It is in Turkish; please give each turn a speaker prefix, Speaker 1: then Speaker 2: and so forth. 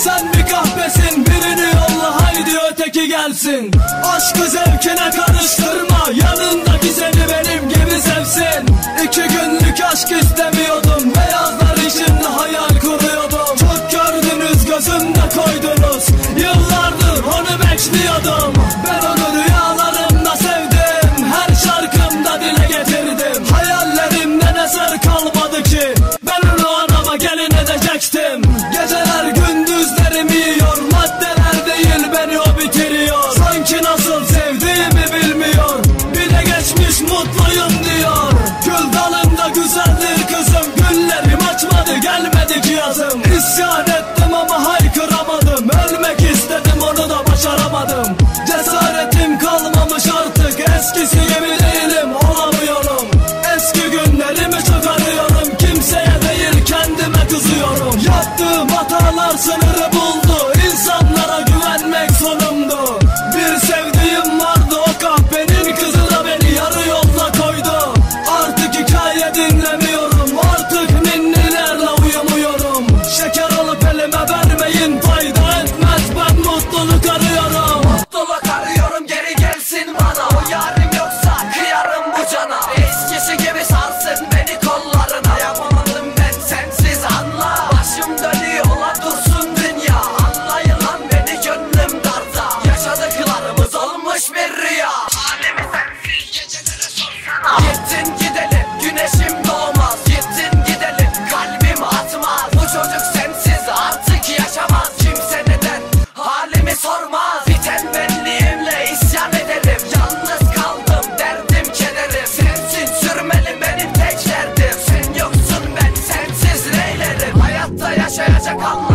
Speaker 1: sen mi kahpesin Birini yolla haydi öteki gelsin. Aşkı zevkine karıştırma Yanındaki seni benim gibi sevsin. İki günlük aşk istemiyordum Beyazlar içinde hayal kuruyordum. Çok gördünüz gözümde koydunuz. Yıllardır onu bekliyordum yazım İsyan ettim ama haykıramadım. Ölmek istedim onu da başaramadım. Cesaretim kalmamış artık. Eskisi gibi değilim olamıyorum. Eski günlerimi çok arıyorum Kimseye değil kendime kızıyorum. Yaptığım hatalar sınırı buldu
Speaker 2: 我操